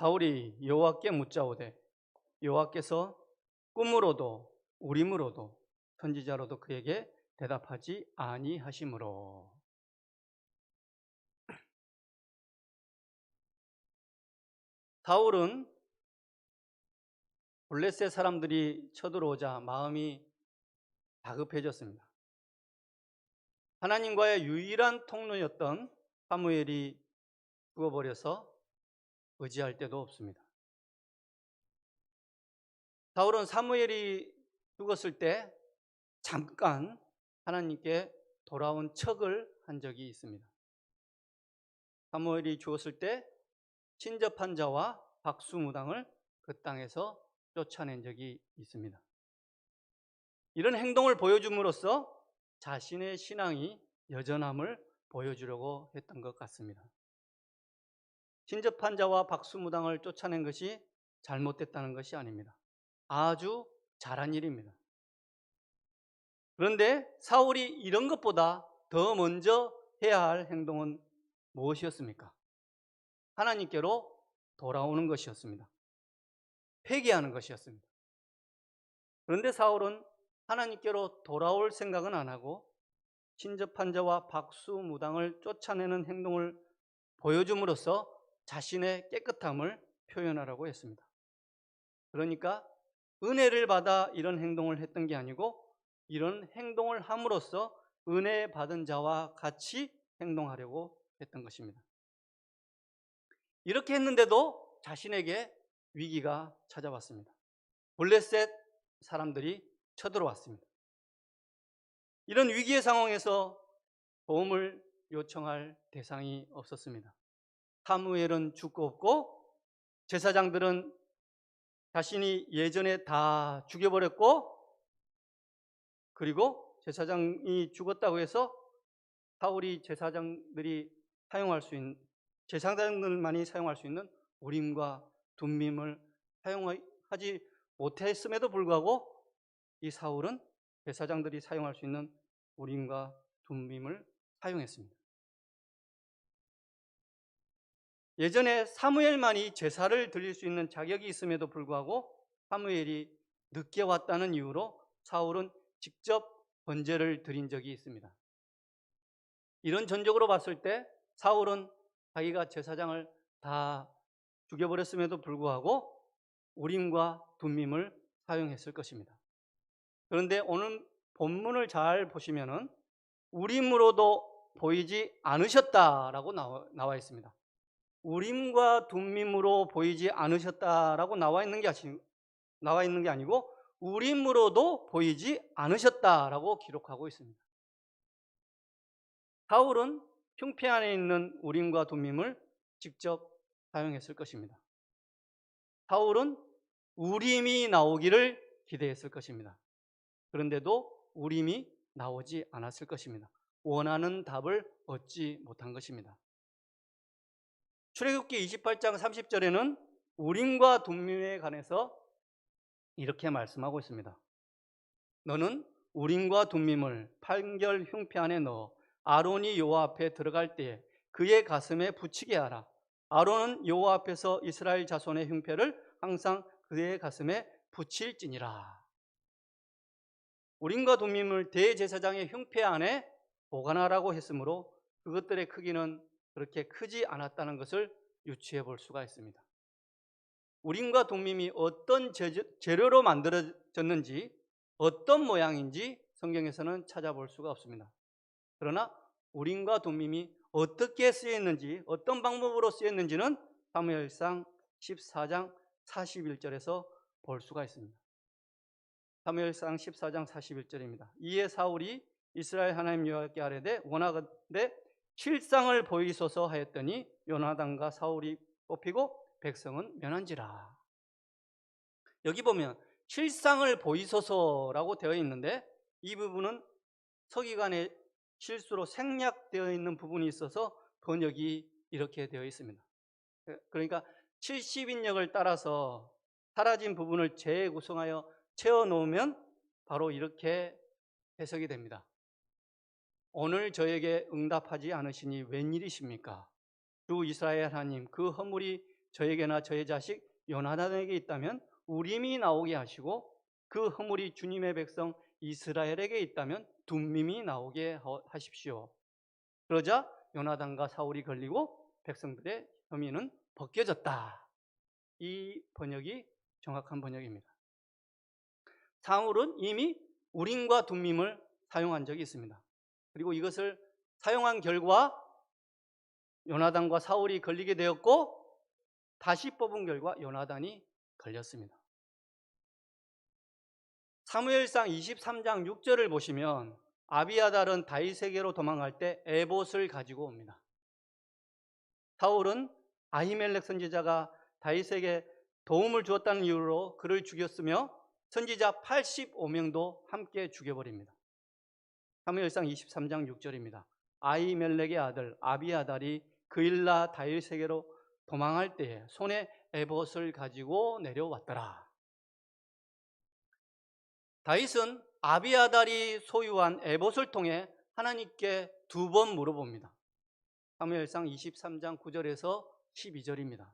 사울이 여호와께 묻자오되 여호와께서 꿈으로도 우림으로도 선지자로도 그에게 대답하지 아니하심으로 사울은 블레셋 사람들이 쳐들어오자 마음이 다급해졌습니다. 하나님과의 유일한 통로였던 사무엘이 죽어버려서 의지할 데도 없습니다. 사울은 사무엘이 죽었을 때 잠깐 하나님께 돌아온 척을 한 적이 있습니다. 사무엘이 죽었을 때 친접한 자와 박수무당을 그 땅에서 쫓아낸 적이 있습니다. 이런 행동을 보여줌으로써 자신의 신앙이 여전함을 보여주려고 했던 것 같습니다. 친접한 자와 박수무당을 쫓아낸 것이 잘못됐다는 것이 아닙니다. 아주 잘한 일입니다. 그런데 사울이 이런 것보다 더 먼저 해야 할 행동은 무엇이었습니까? 하나님께로 돌아오는 것이었습니다. 회개하는 것이었습니다. 그런데 사울은 하나님께로 돌아올 생각은 안 하고 친접한 자와 박수무당을 쫓아내는 행동을 보여줌으로써 자신의 깨끗함을 표현하라고 했습니다. 그러니까 은혜를 받아 이런 행동을 했던 게 아니고 이런 행동을 함으로써 은혜 받은 자와 같이 행동하려고 했던 것입니다. 이렇게 했는데도 자신에게 위기가 찾아왔습니다. 블레셋 사람들이 쳐들어왔습니다. 이런 위기의 상황에서 도움을 요청할 대상이 없었습니다. 사무엘은 죽고 없고 제사장들은 자신이 예전에 다 죽여버렸고 그리고 제사장이 죽었다고 해서 사울이 제사장들이 사용할 수 있는 제사장들만이 사용할 수 있는 우림과 둠밈을 사용하지 못했음에도 불구하고 이 사울은 제사장들이 사용할 수 있는 우림과 둠밈을 사용했습니다. 예전에 사무엘만이 제사를 드릴 수 있는 자격이 있음에도 불구하고 사무엘이 늦게 왔다는 이유로 사울은 직접 번제를 드린 적이 있습니다. 이런 전적으로 봤을 때 사울은 자기가 제사장을 다 죽여버렸음에도 불구하고 우림과 둠밈을 사용했을 것입니다. 그런데 오늘 본문을 잘 보시면은 우림으로도 보이지 않으셨다라고 나와, 나와 있습니다. 우림과 둠밈으로 보이지 않으셨다라고 나와 있는 게 아니, 나와 있는 게 아니고 우림으로도 보이지 않으셨다라고 기록하고 있습니다. 사울은 흉패 안에 있는 우림과 둠밈을 직접 사용했을 것입니다. 사울은 우림이 나오기를 기대했을 것입니다. 그런데도 우림이 나오지 않았을 것입니다. 원하는 답을 얻지 못한 것입니다. 출애굽기 28장 30절에는 우림과 둠밈에 관해서 이렇게 말씀하고 있습니다. 너는 우림과 둠밈을 판결 흉패 안에 넣어 아론이 여호와 앞에 들어갈 때에 그의 가슴에 붙이게 하라. 아론은 여호와 앞에서 이스라엘 자손의 흉패를 항상 그의 가슴에 붙일지니라. 우림과 둠밈을 대제사장의 흉패 안에 보관하라고 했으므로 그것들의 크기는 그렇게 크지 않았다는 것을 유추해 볼 수가 있습니다. 우림과 동밈이 어떤 재료로 만들어졌는지 어떤 모양인지 성경에서는 찾아볼 수가 없습니다. 그러나 우림과 동밈이 어떻게 쓰였는지 어떤 방법으로 쓰였는지는 사무엘상 14장 41절에서 볼 수가 있습니다. 사무엘상 14장 41절입니다. 이에 사울이 이스라엘 하나님 여호와께 아뢰되 원하건대 실상을 보이소서 하였더니 요나단과 사울이 뽑히고 백성은 면한지라. 여기 보면 실상을 보이소서라고 되어 있는데 이 부분은 서기관의 실수로 생략되어 있는 부분이 있어서 번역이 이렇게 되어 있습니다. 그러니까 70인역을 따라서 사라진 부분을 재구성하여 채워 놓으면 바로 이렇게 해석이 됩니다. 오늘 저에게 응답하지 않으시니 웬일이십니까? 주 이스라엘 하나님 그 허물이 저에게나 저의 자식 요나단에게 있다면 우림이 나오게 하시고 그 허물이 주님의 백성 이스라엘에게 있다면 둠밈이 나오게 하- 하십시오. 그러자 요나단과 사울이 걸리고 백성들의 혐의는 벗겨졌다. 이 번역이 정확한 번역입니다. 사울은 이미 우림과 둠밈을 사용한 적이 있습니다. 그리고 이것을 사용한 결과 요나단과 사울이 걸리게 되었고 다시 뽑은 결과 요나단이 걸렸습니다. 사무엘상 23장 6절을 보시면 아비아달은 다윗에게로 도망갈 때 에봇을 가지고 옵니다. 사울은 아히멜렉 선지자가 다윗에게 도움을 주었다는 이유로 그를 죽였으며 선지자 85명도 함께 죽여버립니다. 사무엘상 23장 6절입니다. 아히멜렉의 아들 아비아달이 그일라 다윗에게로 도망할 때에 손에 에봇을 가지고 내려왔더라. 다윗은 아비아달이 소유한 에봇을 통해 하나님께 두 번 물어봅니다. 사무엘상 23장 9절에서 12절입니다.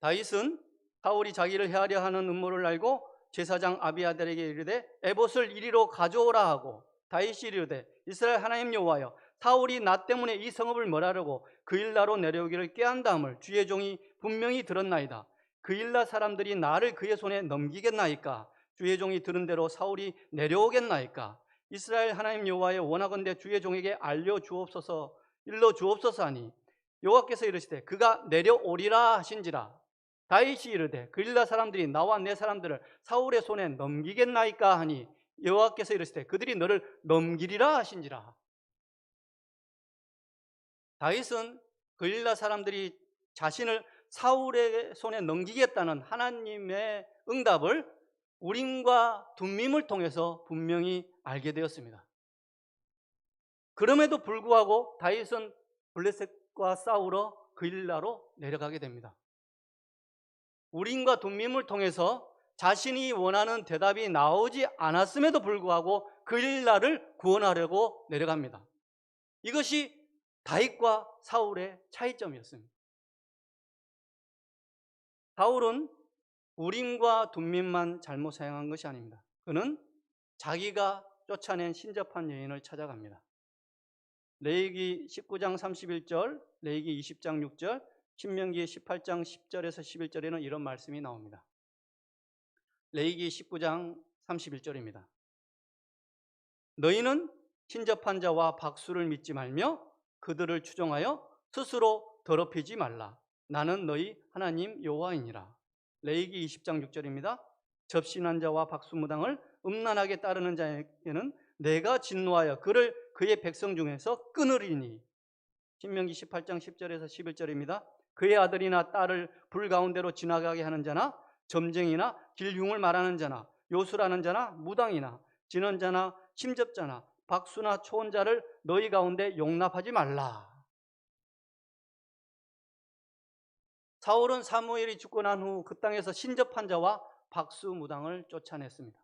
다윗은 사울이 자기를 해하려 하는 음모를 알고 제사장 아비아달에게 이르되 에봇을 이리로 가져오라 하고 다윗이 이르되 이스라엘 하나님 여호와여 사울이 나 때문에 이 성읍을 멀하려고 그 일나로 내려오기를 꾀한다함을 주의 종이 분명히 들었나이다. 그 일나 사람들이 나를 그의 손에 넘기겠나이까? 주의 종이 들은 대로 사울이 내려오겠나이까? 이스라엘 하나님 여호와의 원하건대 주의 종에게 알려 주옵소서 일러 주옵소서 하니 여호와께서 이르시되 그가 내려오리라 하신지라 다윗이 이르되 그 일나 사람들이 나와 내 사람들을 사울의 손에 넘기겠나이까 하니 여호와께서 이르시되 그들이 너를 넘기리라 하신지라 다윗은 그일라 사람들이 자신을 사울의 손에 넘기겠다는 하나님의 응답을 우림과 둠밈을 통해서 분명히 알게 되었습니다. 그럼에도 불구하고 다윗은 블레셋과 싸우러 그일라로 내려가게 됩니다. 우림과 둠밈을 통해서 자신이 원하는 대답이 나오지 않았음에도 불구하고 그일라를 구원하려고 내려갑니다. 이것이 다윗과 사울의 차이점이었습니다. 사울은 우림과 둠민만 잘못 사용한 것이 아닙니다. 그는 자기가 쫓아낸 신접한 여인을 찾아갑니다. 레이기 19장 31절, 레이기 20장 6절, 신명기 18장 10절에서 11절에는 이런 말씀이 나옵니다. 레이기 19장 31절입니다. 너희는 신접한 자와 박수를 믿지 말며 그들을 추종하여 스스로 더럽히지 말라. 나는 너희 하나님 여호와이니라. 레이기 20장 6절입니다. 접신한 자와 박수무당을 음란하게 따르는 자에게는 내가 진노하여 그를 그의 백성 중에서 끊으리니. 신명기 18장 10절에서 11절입니다. 그의 아들이나 딸을 불 가운데로 지나가게 하는 자나 점쟁이나 길흉을 말하는 자나 요술하는 자나 무당이나 진언 자나 심접자나 박수나 초혼자를 너희 가운데 용납하지 말라. 사울은 사무엘이 죽고 난 후 그 땅에서 신접한 자와 박수 무당을 쫓아냈습니다.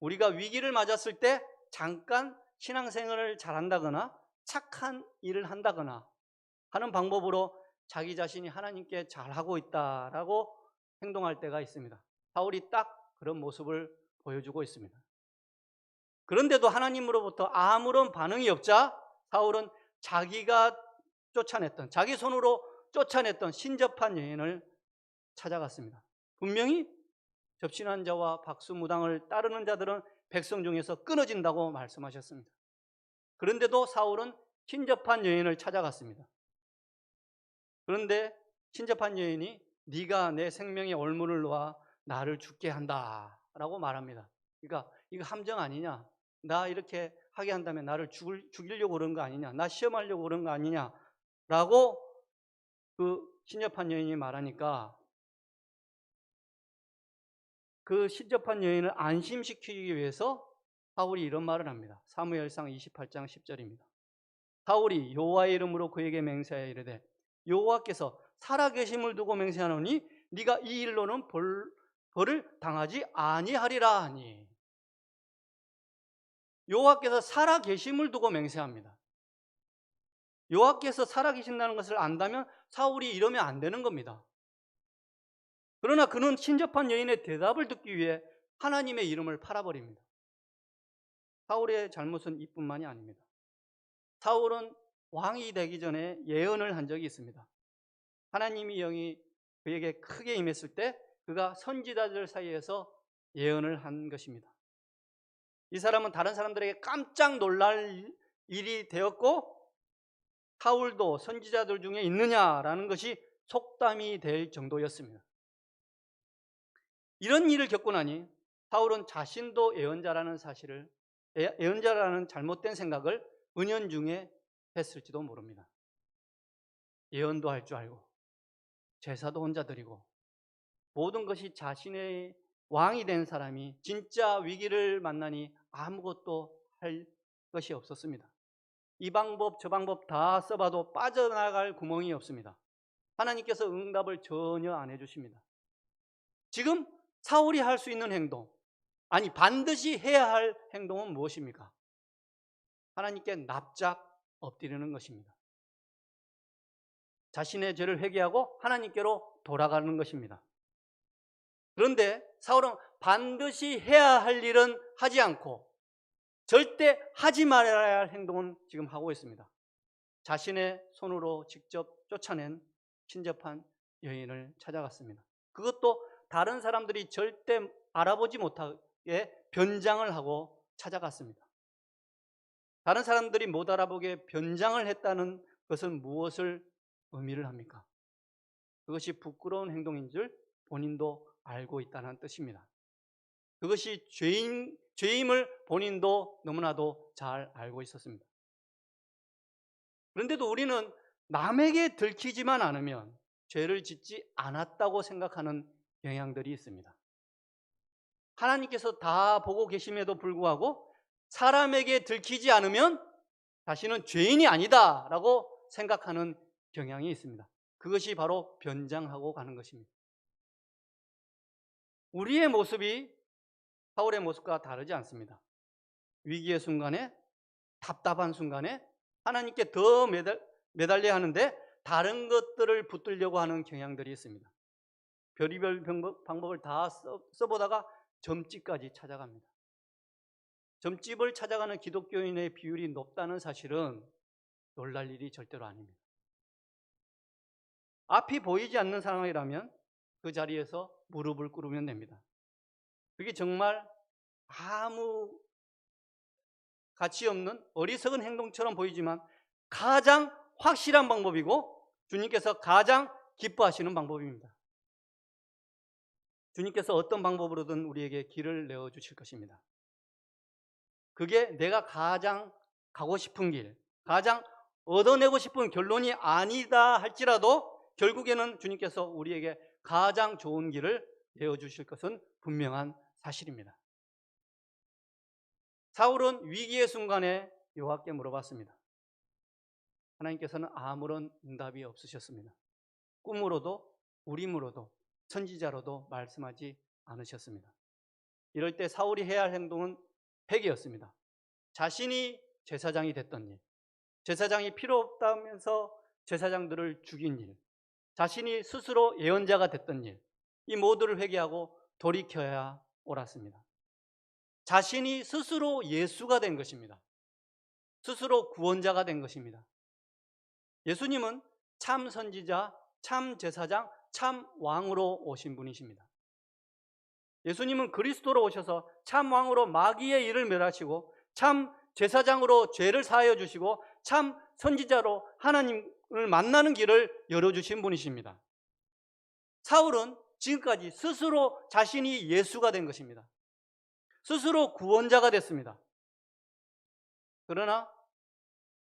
우리가 위기를 맞았을 때 잠깐 신앙생활을 잘한다거나 착한 일을 한다거나 하는 방법으로 자기 자신이 하나님께 잘하고 있다라고 행동할 때가 있습니다. 사울이 딱 그런 모습을 보여주고 있습니다. 그런데도 하나님으로부터 아무런 반응이 없자 사울은 자기가 쫓아냈던 자기 손으로 쫓아냈던 신접한 여인을 찾아갔습니다. 분명히 접신한 자와 박수무당을 따르는 자들은 백성 중에서 끊어진다고 말씀하셨습니다. 그런데도 사울은 신접한 여인을 찾아갔습니다. 그런데 신접한 여인이 네가 내 생명의 올무를 놓아 나를 죽게 한다라고 말합니다. 그러니까 이거 함정 아니냐? 나 이렇게 하게 한다면 나를 죽을, 죽이려고 그런 거 아니냐? 나 시험하려고 그런 거 아니냐? 라고 그 신접한 여인이 말하니까 그 신접한 여인을 안심시키기 위해서 사울이 이런 말을 합니다. 사무엘상 28장 10절입니다. 사울이 여호와의 이름으로 그에게 맹세하여 이르되 여호와께서 살아계심을 두고 맹세하노니 네가 이 일로는 벌, 벌을 당하지 아니하리라 하니 여호와께서 살아계심을 두고 맹세합니다. 여호와께서 살아계신다는 것을 안다면 사울이 이러면 안 되는 겁니다. 그러나 그는 신접한 여인의 대답을 듣기 위해 하나님의 이름을 팔아버립니다. 사울의 잘못은 이뿐만이 아닙니다. 사울은 왕이 되기 전에 예언을 한 적이 있습니다. 하나님의 영이 그에게 크게 임했을 때 그가 선지자들 사이에서 예언을 한 것입니다. 이 사람은 다른 사람들에게 깜짝 놀랄 일이 되었고 사울도 선지자들 중에 있느냐라는 것이 속담이 될 정도였습니다. 이런 일을 겪고 나니 사울은 자신도 예언자라는 사실을 예- 예언자라는 잘못된 생각을 은연중에 했을지도 모릅니다. 예언도 할 줄 알고 제사도 혼자 드리고 모든 것이 자신의 왕이 된 사람이 진짜 위기를 만나니 아무것도 할 것이 없었습니다. 이 방법 저 방법 다 써봐도 빠져나갈 구멍이 없습니다. 하나님께서 응답을 전혀 안 해주십니다. 지금 사울이 할 수 있는 행동, 아니 반드시 해야 할 행동은 무엇입니까? 하나님께 납작 엎드리는 것입니다. 자신의 죄를 회개하고 하나님께로 돌아가는 것입니다. 그런데 사울은 반드시 해야 할 일은 하지 않고 절대 하지 말아야 할 행동은 지금 하고 있습니다. 자신의 손으로 직접 쫓아낸 친접한 여인을 찾아갔습니다. 그것도 다른 사람들이 절대 알아보지 못하게 변장을 하고 찾아갔습니다. 다른 사람들이 못 알아보게 변장을 했다는 것은 무엇을 의미를 합니까? 그것이 부끄러운 행동인 줄 본인도 알고 있다는 뜻입니다. 그것이 죄인, 죄임을 본인도 너무나도 잘 알고 있었습니다. 그런데도 우리는 남에게 들키지만 않으면 죄를 짓지 않았다고 생각하는 경향들이 있습니다. 하나님께서 다 보고 계심에도 불구하고 사람에게 들키지 않으면 자신은 죄인이 아니다라고 생각하는 경향이 있습니다. 그것이 바로 변장하고 가는 것입니다. 우리의 모습이 사울의 모습과 다르지 않습니다. 위기의 순간에 답답한 순간에 하나님께 더 매달, 매달려야 하는데 다른 것들을 붙들려고 하는 경향들이 있습니다. 별의별 방법, 방법을 다 써, 써보다가 점집까지 찾아갑니다. 점집을 찾아가는 기독교인의 비율이 높다는 사실은 놀랄 일이 절대로 아닙니다. 앞이 보이지 않는 상황이라면 그 자리에서 무릎을 꿇으면 됩니다. 그게 정말 아무 가치 없는 어리석은 행동처럼 보이지만 가장 확실한 방법이고 주님께서 가장 기뻐하시는 방법입니다. 주님께서 어떤 방법으로든 우리에게 길을 내어 주실 것입니다. 그게 내가 가장 가고 싶은 길, 가장 얻어내고 싶은 결론이 아니다 할지라도 결국에는 주님께서 우리에게 가장 좋은 길을 내어 주실 것은 분명한 사실입니다. 사울은 위기의 순간에 여호와께 물어봤습니다. 하나님께서는 아무런 응답이 없으셨습니다. 꿈으로도 우림으로도 선지자로도 말씀하지 않으셨습니다. 이럴 때 사울이 해야 할 행동은 회개였습니다. 자신이 제사장이 됐던 일, 제사장이 필요 없다면서 제사장들을 죽인 일, 자신이 스스로 예언자가 됐던 일, 이 모두를 회개하고 돌이켜야 옳았습니다. 자신이 스스로 예수가 된 것입니다. 스스로 구원자가 된 것입니다. 예수님은 참 선지자, 참 제사장, 참 왕으로 오신 분이십니다. 예수님은 그리스도로 오셔서 참 왕으로 마귀의 일을 멸하시고 참 제사장으로 죄를 사하여 주시고 참 선지자로 하나님을 만나는 길을 열어주신 분이십니다. 사울은 지금까지 스스로 자신이 예수가 된 것입니다. 스스로 구원자가 됐습니다. 그러나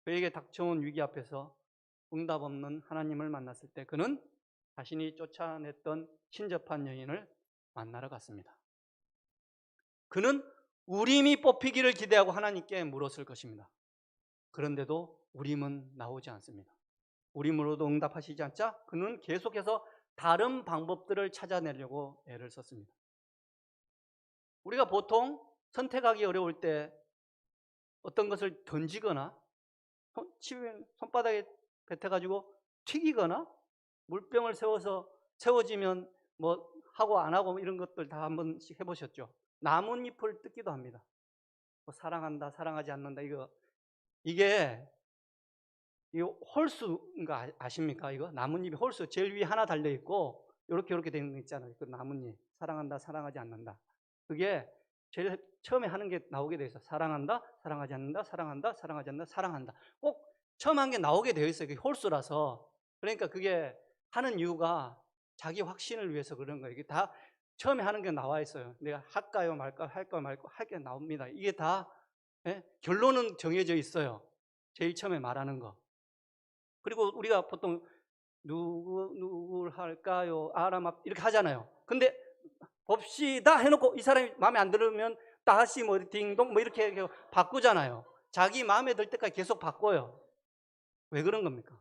그에게 닥쳐온 위기 앞에서 응답 없는 하나님을 만났을 때 그는 자신이 쫓아냈던 신접한 여인을 만나러 갔습니다. 그는 우림이 뽑히기를 기대하고 하나님께 물었을 것입니다. 그런데도 우림은 나오지 않습니다. 우림으로도 응답하시지 않자 그는 계속해서 다른 방법들을 찾아내려고 애를 썼습니다. 우리가 보통 선택하기 어려울 때 어떤 것을 던지거나 손바닥에 뱉어가지고 튀기거나 물병을 세워서 세워지면 뭐 하고 안 하고 이런 것들 다 한 번씩 해보셨죠? 나뭇잎을 뜯기도 합니다. 뭐 사랑한다, 사랑하지 않는다 이거 이게 이거 홀수인가 아- 아십니까? 이거 나뭇잎이 홀수 제일 위에 하나 달려 있고 이렇게 이렇게 되는 거 있잖아요. 그 나뭇잎 사랑한다, 사랑하지 않는다. 그게 제일 처음에 하는 게 나오게 돼 있어. 사랑한다, 사랑하지 않는다, 사랑한다, 사랑하지 않는다, 사랑한다. 꼭 처음 한 게 나오게 되어 있어요. 그게 홀수라서. 그러니까 그게 하는 이유가 자기 확신을 위해서 그런 거예요. 이게 다 처음에 하는 게 나와 있어요. 내가 할까요, 말까, 할까요, 말까, 할게 나옵니다. 이게 다 예? 결론은 정해져 있어요. 제일 처음에 말하는 거. 그리고 우리가 보통 누구 누구를 할까요? 아람아 이렇게 하잖아요. 근데 봅시다 해놓고 이 사람이 마음에 안 들으면 다시 뭐 딩동 뭐 이렇게 바꾸잖아요. 자기 마음에 들 때까지 계속 바꿔요. 왜 그런 겁니까?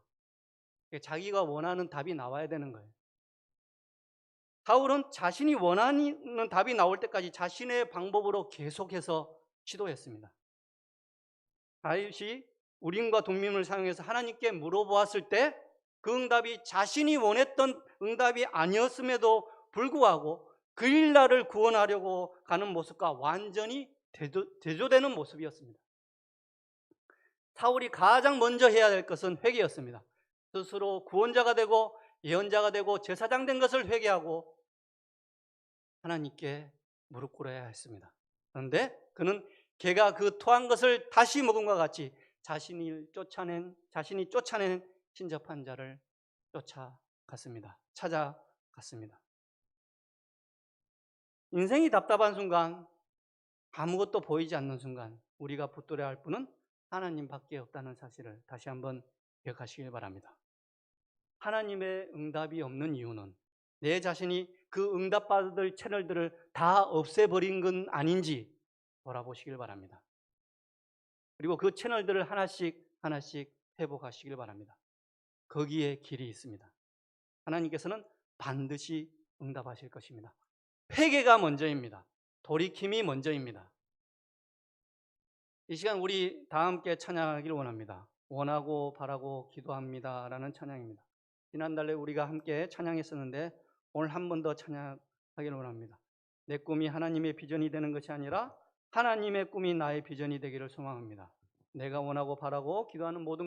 자기가 원하는 답이 나와야 되는 거예요. 바울은 자신이 원하는 답이 나올 때까지 자신의 방법으로 계속해서 시도했습니다. 다윗이 우림과 동림을 사용해서 하나님께 물어보았을 때 그 응답이 자신이 원했던 응답이 아니었음에도 불구하고 그 일날을 구원하려고 가는 모습과 완전히 대조, 대조되는 모습이었습니다. 사울이 가장 먼저 해야 될 것은 회개였습니다. 스스로 구원자가 되고 예언자가 되고 제사장 된 것을 회개하고 하나님께 무릎 꿇어야 했습니다. 그런데 그는 개가 그 토한 것을 다시 먹음과 같이 자신이 쫓아낸 자신이 쫓아낸 신접한 자를 쫓아갔습니다. 찾아갔습니다. 인생이 답답한 순간 아무것도 보이지 않는 순간 우리가 붙들어야 할 분은 하나님밖에 없다는 사실을 다시 한번 기억하시길 바랍니다. 하나님의 응답이 없는 이유는 내 자신이 그 응답받을 채널들을 다 없애버린 건 아닌지 돌아보시길 바랍니다. 그리고 그 채널들을 하나씩 하나씩 회복하시길 바랍니다. 거기에 길이 있습니다. 하나님께서는 반드시 응답하실 것입니다. 회개가 먼저입니다. 돌이킴이 먼저입니다. 이 시간 우리 다 함께 찬양하기를 원합니다. 원하고 바라고 기도합니다라는 찬양입니다. 지난달에 우리가 함께 찬양했었는데 오늘 한 번 더 찬양하기를 원합니다. 내 꿈이 하나님의 비전이 되는 것이 아니라 하나님의 꿈이 나의 비전이 되기를 소망합니다. 내가 원하고 바라고 기도하는 모든